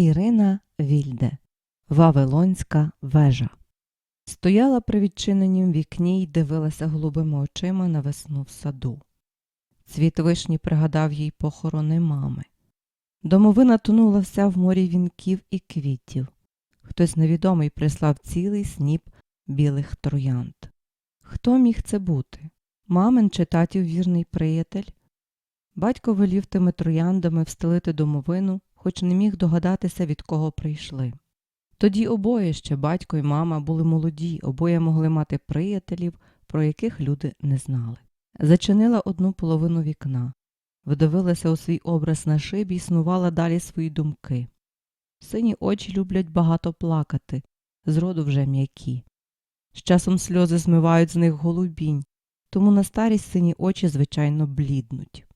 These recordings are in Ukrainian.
Ірина Вільде Вавилонська вежа Стояла при відчиненім вікні й дивилася голубими очима на весну в саду. Цвіт вишні пригадав їй похорони мами. Домовина тонула вся в морі вінків і квітів. Хтось невідомий прислав цілий сніп білих троянд. Хто міг це бути? Мамин чи татів вірний приятель? Батько велів тими трояндами встелити домовину, хоч не міг догадатися, від кого прийшли. Тоді обоє ще батько і мама були молоді, обоє могли мати приятелів, про яких люди не знали. Зачинила одну половину вікна, вдивилася у свій образ на шибі і снувала далі свої думки. Сині очі люблять багато плакати, зроду вже м'які. З часом сльози змивають з них голубінь, тому на старість сині очі, звичайно, бліднуть.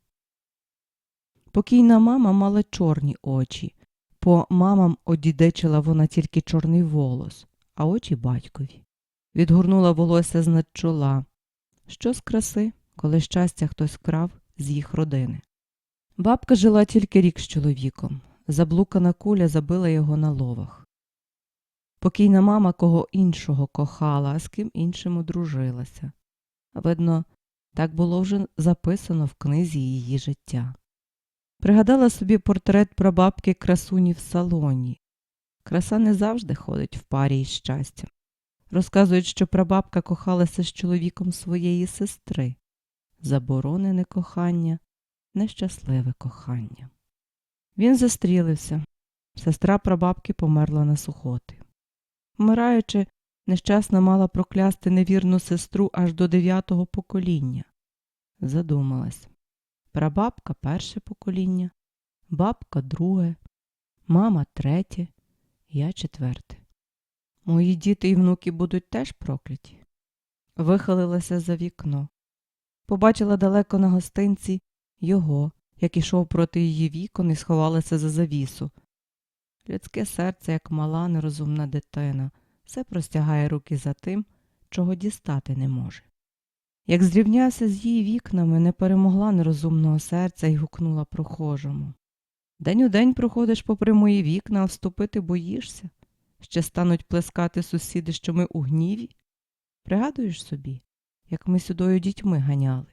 Покійна мама мала чорні очі. По мамам одідечила вона тільки чорний волос, а очі батькові. Відгорнула волосся з над чола. Що з краси, коли щастя хтось вкрав з їх родини. Бабка жила тільки рік з чоловіком. Заблукана куля забила його на ловах. Покійна мама кого іншого кохала, з ким іншим одружилася. Видно, так було вже записано в книзі її життя. Пригадала собі портрет прабабки красуні в салоні. Краса не завжди ходить в парі із щастям. Розказують, що прабабка кохалася з чоловіком своєї сестри. Заборонене кохання, нещасливе кохання. Він застрілився. Сестра прабабки померла на сухоти. Вмираючи, нещасна мала проклясти невірну сестру аж до дев'ятого покоління. Задумалась. Прабабка перше покоління, бабка друге, мама третє, я четверте. Мої діти і внуки будуть теж прокляті. Вихилилася за вікно. Побачила далеко на гостинці його, як ішов проти її вікон і сховалася за завісу. Людське серце, як мала, нерозумна дитина, все простягає руки за тим, чого дістати не може. Як зрівнявся з її вікнами, не перемогла нерозумного серця і гукнула прохожому. День у день проходиш попри мої вікна, а вступити боїшся. Ще стануть плескати сусіди, що ми у гніві. Пригадуєш собі, як ми сюдою дітьми ганяли.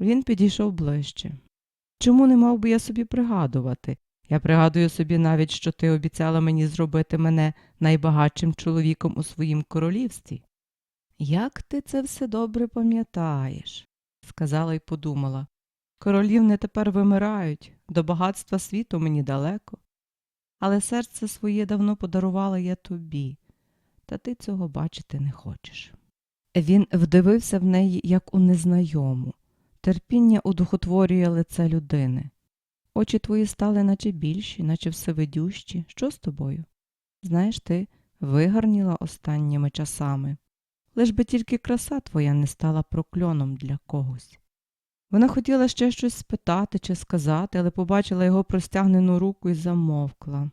Він підійшов ближче. Чому не мав би я собі пригадувати? Я пригадую собі навіть, що ти обіцяла мені зробити мене найбагатшим чоловіком у своїм королівстві. Як ти це все добре пам'ятаєш, сказала й подумала. Королівни тепер вимирають, до багатства світу мені далеко. Але серце своє давно подарувала я тобі, та ти цього бачити не хочеш. Він вдивився в неї, як у незнайому. Терпіння удухотворює лице людини. Очі твої стали, наче більші, наче всевидющі. Що з тобою? Знаєш, ти вигарніла останніми часами. Лиш би тільки краса твоя не стала прокльоном для когось. Вона хотіла ще щось спитати чи сказати, але побачила його простягнену руку і замовкла.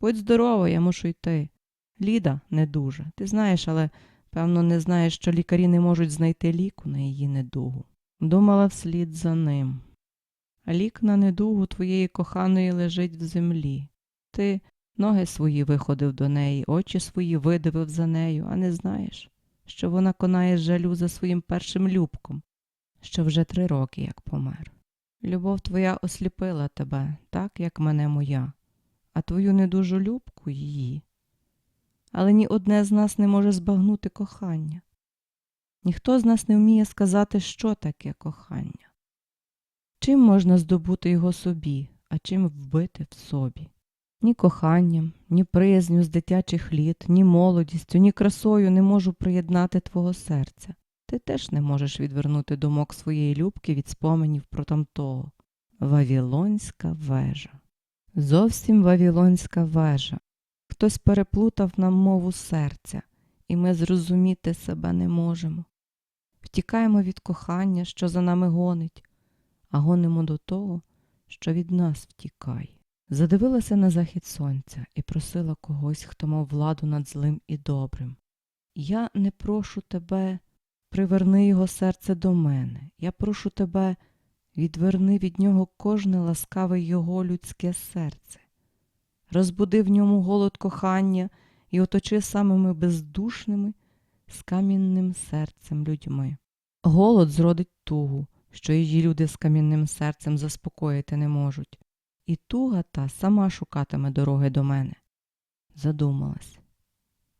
Будь здорова, я мушу йти. Ліда не дуже. Ти знаєш, але, певно, не знаєш, що лікарі не можуть знайти ліку на її недугу. Думала вслід за ним. Лік на недугу твоєї коханої лежить в землі. Ти ноги свої виходив до неї, очі свої видивив за нею, а не знаєш що вона конає жалю за своїм першим любком, що вже три роки як помер. Любов твоя осліпила тебе, так, як мене моя, а твою недужу любку її. Але ні одне з нас не може збагнути кохання. Ніхто з нас не вміє сказати, що таке кохання. Чим можна здобути його собі, а чим вбити в собі? Ні коханням, ні приязню з дитячих літ, ні молодістю, ні красою не можу приєднати твого серця. Ти теж не можеш відвернути думок своєї любки від споменів про тамтого. Вавілонська вежа. Зовсім Вавілонська вежа. Хтось переплутав нам мову серця, і ми зрозуміти себе не можемо. Втікаємо від кохання, що за нами гонить, а гонимо до того, що від нас втікає. Задивилася на захід сонця і просила когось, хто мав владу над злим і добрим. Я не прошу тебе, приверни його серце до мене. Я прошу тебе, відверни від нього кожне ласкаве його людське серце. розбуди в ньому голод кохання і оточи самими бездушними, з камінним серцем людьми. Голод зродить тугу, що її люди з камінним серцем заспокоїти не можуть, і туга та сама шукатиме дороги до мене. Задумалась.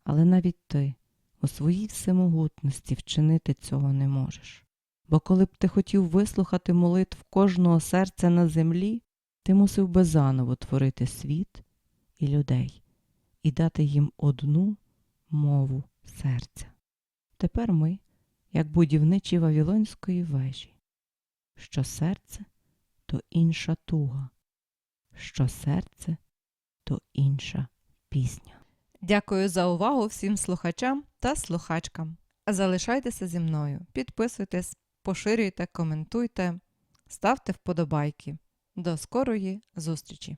Але навіть ти у своїй всемогутності вчинити цього не можеш. Бо коли б ти хотів вислухати молитв кожного серця на землі, ти мусив би заново творити світ і людей і дати їм одну мову серця. Тепер ми, як будівничі Вавилонської вежі, що серце то інша туга, що серце то інша пісня. Дякую за увагу всім слухачам та слухачкам. Залишайтеся зі мною, підписуйтесь, поширюйте, коментуйте, ставте вподобайки. До скорої зустрічі!